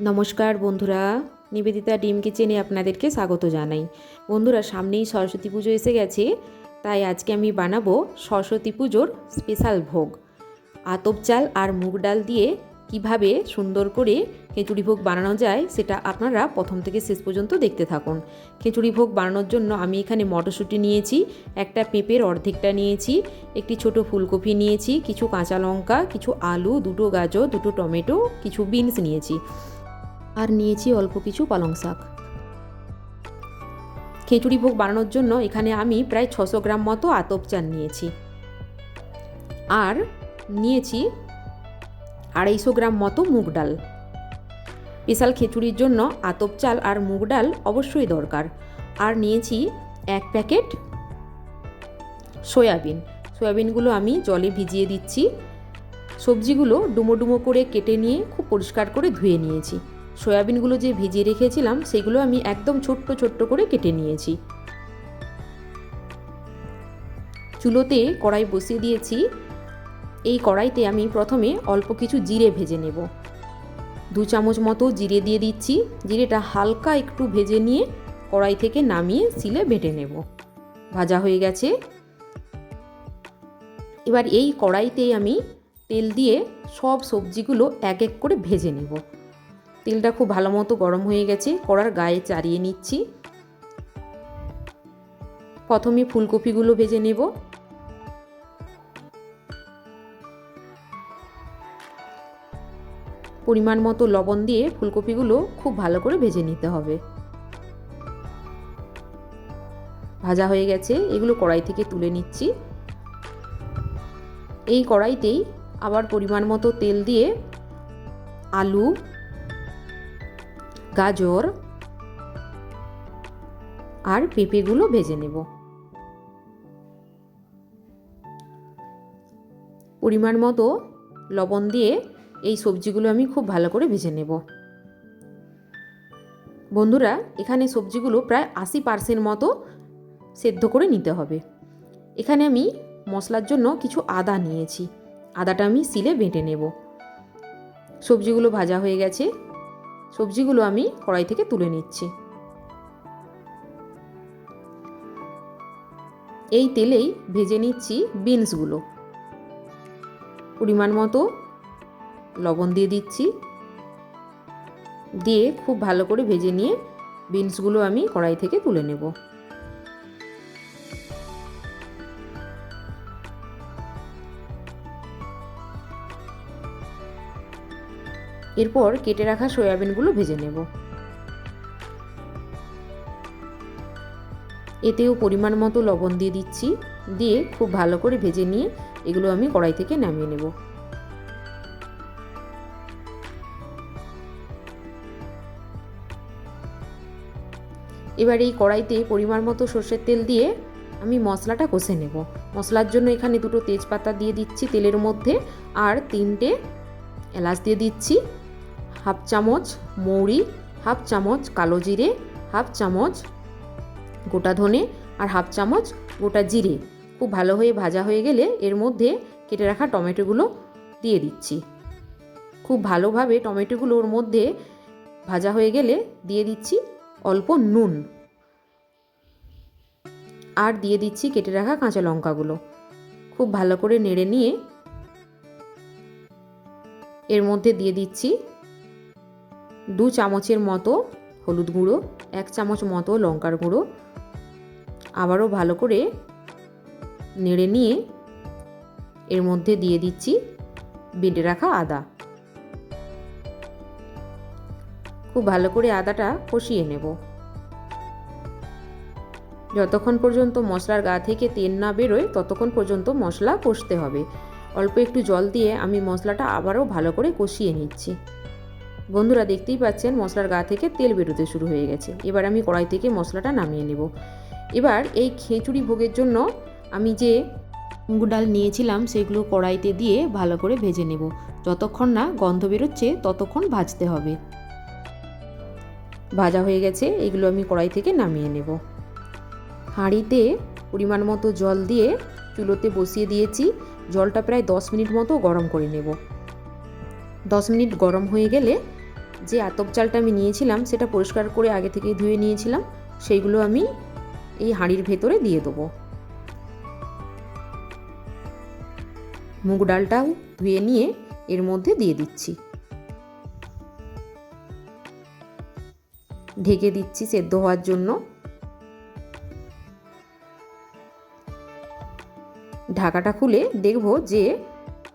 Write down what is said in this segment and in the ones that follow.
নমস্কার বন্ধুরা, নিবেদিতা ডিম কিচেনে আপনাদেরকে স্বাগত জানাই। বন্ধুরা, সামনেই সরস্বতী পুজো এসে গেছে, তাই আজকে আমি বানাবো সরস্বতী পুজোর স্পেশাল ভোগ। আতপ চাল আর মুগ ডাল দিয়ে কীভাবে সুন্দর করে খিচুড়ি ভোগ বানানো যায়, সেটা আপনারা প্রথম থেকে শেষ পর্যন্ত দেখতে থাকুন। খিচুড়ি ভোগ বানানোর জন্য আমি এখানে মটরশুঁটি নিয়েছি, একটা পেঁপের অর্ধেকটা নিয়েছি, একটি ছোট ফুলকপি নিয়েছি, কিছু কাঁচা লঙ্কা, কিছু আলু, দুটো গাজর, দুটো টমেটো, কিছু বিনস নিয়েছি। আর নিয়েছি অল্প কিছু পালং শাক। খিচুড়ি ভোগ বানানোর জন্য এখানে আমি প্রায় ছশো গ্রাম মতো আতপ চাল নিয়েছি। আর নিয়েছি আড়াইশো গ্রাম মতো মুগ ডাল। স্পেশাল খিচুড়ির জন্য আতপ চাল আর মুগ ডাল অবশ্যই দরকার। আর নিয়েছি এক প্যাকেট সয়াবিন। সয়াবিনগুলো আমি জলে ভিজিয়ে দিচ্ছি। সবজিগুলো ডুমো ডুমো করে কেটে নিয়ে খুব পরিষ্কার করে ধুয়ে নিয়েছি। সয়াবিনগুলো যে ভিজিয়ে রেখেছিলাম, সেগুলো আমি একদম ছোট্ট ছোট্ট করে কেটে নিয়েছি। চুলোতে কড়াই বসিয়ে দিয়েছি। এই কড়াইতে আমি প্রথমে অল্প কিছু জিরে ভেজে নেব। দু চামচ মতো জিরে দিয়ে দিচ্ছি। জিরেটা হালকা একটু ভেজে নিয়ে কড়াই থেকে নামিয়ে সিলে বেটে নেব। ভাজা হয়ে গেছে। এবার এই কড়াইতে আমি তেল দিয়ে সব সবজিগুলো এক এক করে ভেজে নেব। তেলটা খুব ভালো মতো গরম হয়ে গেছে, কড়ার গায়ে চারিয়ে নিচ্ছি। প্রথমে ফুলকপিগুলো ভেজে নেব। পরিমাণ মতো লবণ দিয়ে ফুলকপিগুলো খুব ভালো করে ভেজে নিতে হবে। ভাজা হয়ে গেছে, এগুলো কড়াই থেকে তুলে নিচ্ছি। এই কড়াইতেই আবার পরিমাণ মতো তেল দিয়ে আলু গাজর আর পেঁপেগুলো ভেজে নেব। পরিমাণ মতো লবণ দিয়ে এই সবজিগুলো আমি খুব ভালো করে ভেজে নেব। বন্ধুরা, এখানে সবজিগুলো প্রায় আশি পার্সেন্ট মতো সেদ্ধ করে নিতে হবে। এখানে আমি মশলার জন্য কিছু আদা নিয়েছি। আদাটা আমি সিলে বেটে নেব। সবজিগুলো ভাজা হয়ে গেছে। সবজিগুলো আমি কড়াই থেকে তুলে নিচ্ছি। এই তেলেই ভেজে নিচ্ছি বিনসগুলো। পরিমাণ মতো লবণ দিয়ে দিচ্ছি। দিয়ে খুব ভালো করে ভেজে নিয়ে বিনসগুলো আমি কড়াই থেকে তুলে নেব। এরপর কেটে রাখা সয়াবিনগুলো ভেজে নেব। এতেও পরিমাণ মতো লবণ দিয়ে দিচ্ছি, দিয়ে খুব ভালো করে ভেজে নিয়ে এগুলো আমি কড়াই থেকে নামিয়ে নেব। এবার এই কড়াইতে পরিমাণ মতো সর্ষের তেল দিয়ে আমি মশলাটা কষে নেব। মশলার জন্য এখানে দুটো তেজপাতা দিয়ে দিচ্ছি তেলের মধ্যে, আর তিনটে এলাচ দিয়ে দিচ্ছি। হাফ চামচ মৌরি, হাফ চামচ কালো জিরে, হাফ চামচ গোটা ধনে আর হাফ চামচ গোটা জিরে। খুব ভালো হয়ে ভাজা হয়ে গেলে এর মধ্যে কেটে রাখা টমেটোগুলো দিয়ে দিচ্ছি। খুব ভালোভাবে টমেটোগুলো ওর মধ্যে ভাজা হয়ে গেলে দিয়ে দিচ্ছি অল্প নুন। আর দিয়ে দিচ্ছি কেটে রাখা কাঁচা লঙ্কাগুলো। খুব ভালো করে নেড়ে নিয়ে এর মধ্যে দিয়ে দিচ্ছি দু চামচের মতো হলুদ গুঁড়ো, এক চামচ মতো লঙ্কার গুঁড়ো। আবারও ভালো করে নেড়ে নিয়ে এর মধ্যে দিয়ে দিচ্ছি বেটে রাখা আদা। খুব ভালো করে আদাটা কষিয়ে নেব। যতক্ষণ পর্যন্ত মশলার গা থেকে তেল না বেরোয়, ততক্ষণ পর্যন্ত মশলা কষতে হবে। অল্প একটু জল দিয়ে আমি মশলাটা আবারও ভালো করে কষিয়ে নিচ্ছি। বন্ধুরা দেখতেই পাচ্ছেন, মশলার গা থেকে তেল বেরোতে শুরু হয়ে গেছে। এবার আমি কড়াই থেকে মশলাটা নামিয়ে নেব। এবার এই খিচুড়ি ভোগের জন্য আমি যে মুগ ডাল নিয়েছিলাম, সেগুলো কড়াইতে দিয়ে ভালো করে ভেজে নেব। যতক্ষণ না গন্ধ বেরোচ্ছে, ততক্ষণ ভাজতে হবে। ভাজা হয়ে গেছে, এগুলো আমি কড়াই থেকে নামিয়ে নেব। হাঁড়িতে পরিমাণ মতো জল দিয়ে চুলোতে বসিয়ে দিয়েছি। জলটা প্রায় দশ মিনিট মতো গরম করে নেব। দশ মিনিট গরম হয়ে গেলে যে আতপ চালটা আমি নিয়েছিলাম, সেটা পরিষ্কার করে আগে থেকে ধুয়ে নিয়েছিলাম, সেইগুলো আমি এই হাঁড়ির ভেতরে দিয়ে দেবো। মুগ ডালটাও ধুয়ে নিয়ে এর মধ্যে দিয়ে দিচ্ছি। ঢেকে দিচ্ছি সেদ্ধ হওয়ার জন্য। ঢাকাটা খুলে দেখব যে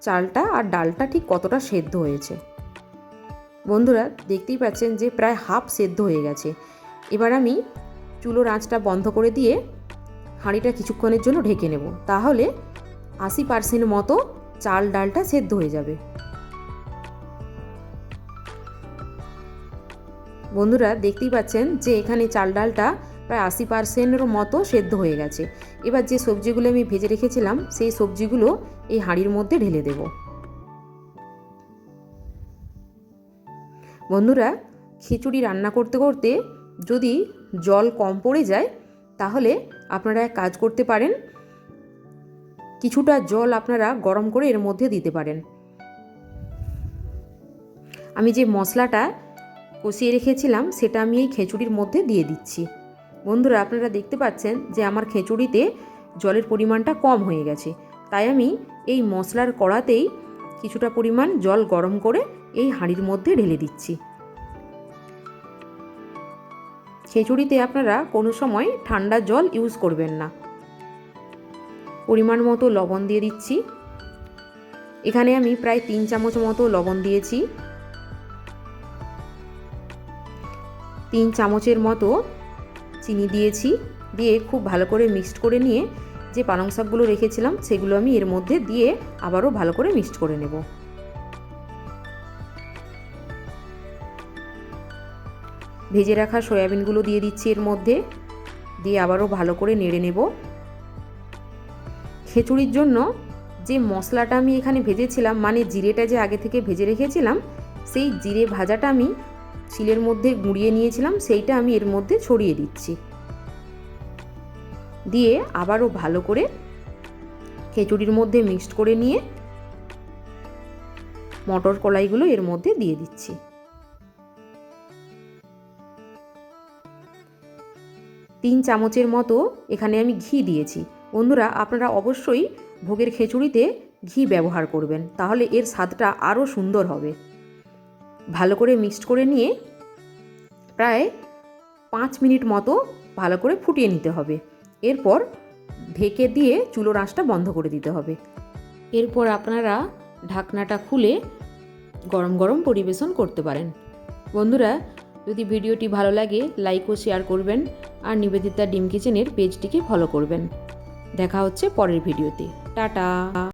চালটা আর ডালটা ঠিক কতটা সেদ্ধ হয়েছে। বন্ধুরা দেখতেই পাচ্ছেন যে প্রায় হাফ সেদ্ধ হয়ে গেছে। এবার আমি চুলোর আঁচটা বন্ধ করে দিয়ে হাঁড়িটা কিছুক্ষণের জন্য ঢেকে নেব। তাহলে আশি পার্সেন্ট মতো চাল ডালটা সেদ্ধ হয়ে যাবে। বন্ধুরা দেখতেই পাচ্ছেন যে এখানে চাল ডালটা প্রায় আশি পার্সেন্টের মতো সেদ্ধ হয়ে গেছে। এবার যে সবজিগুলো আমি ভেজে রেখেছিলাম, সেই সবজিগুলো এই হাঁড়ির মধ্যে ঢেলে দেব। বন্ধুরা, খিচুড়ি রান্না করতে করতে যদি জল কম পড়ে যায়, তাহলে আপনারা এক কাজ করতে পারেন। কিছুটা জল আপনারা গরম করে এর মধ্যে দিতে পারেন। আমি যে মশলাটা কষিয়ে রেখেছিলাম, সেটা আমি এই খেচুড়ির মধ্যে দিয়ে দিচ্ছি। বন্ধুরা, আপনারা দেখতে পাচ্ছেন যে আমার খেচুড়িতে জলের পরিমাণটা কম হয়ে গেছে। তাই আমি এই মশলার কড়াতেই কিছুটা পরিমাণ জল গরম করে এই হাঁড়ির মধ্যে ঢেলে দিচ্ছি। খিচুড়িতে আপনারা কোনো সময় ঠান্ডা জল ইউজ করবেন না। পরিমাণ মতো লবণ দিয়ে দিচ্ছি। এখানে আমি প্রায় তিন চামচ মতো লবণ দিয়েছি। তিন চামচের মতো চিনি দিয়েছি। দিয়ে খুব ভালো করে মিক্সড করে নিয়ে যে পালং শাকগুলো রেখেছিলাম, সেগুলো আমি এর মধ্যে দিয়ে আবারও ভালো করে মিক্সড করে নেব। ভেজে রাখা সয়াবিনগুলো দিয়ে দিচ্ছি এর মধ্যে। দিয়ে আবারও ভালো করে নেড়ে নেব। খিচুড়ির জন্য যে মশলাটা আমি এখানে ভেজেছিলাম মানে জিরেটা যে আগে থেকে ভেজে রেখেছিলাম, সেই জিরে ভাজাটা আমি শিলের মধ্যে গুঁড়িয়ে নিয়েছিলাম, সেইটা আমি এর মধ্যে ছড়িয়ে দিচ্ছি। দিয়ে আবারও ভালো করে খিচুড়ির মধ্যে মিক্সড করে নিয়ে মটর কলাইগুলো এর মধ্যে দিয়ে দিচ্ছি। তিন চামচের মতো এখানে আমি ঘি দিয়েছি। বন্ধুরা, আপনারা অবশ্যই ভোগের খিচুড়িতে ঘি ব্যবহার করবেন, তাহলে এর স্বাদটা আরও সুন্দর হবে। ভালো করে মিক্সড করে নিয়ে প্রায় পাঁচ মিনিট মতো ভালো করে ফুটিয়ে নিতে হবে। এরপর ঢেকে দিয়ে চুলোর আঁচটা বন্ধ করে দিতে হবে। এরপর আপনারা ঢাকনাটা খুলে গরম গরম পরিবেশন করতে পারেন। বন্ধুরা যদি ভিডিওটি ভালো লাগে লাইক ও শেয়ার করবেন আর নিবেদিতা ডিম কিচেনের পেজটিকে ফলো করবেন। দেখা হচ্ছে পরের ভিডিওতে। টাটা!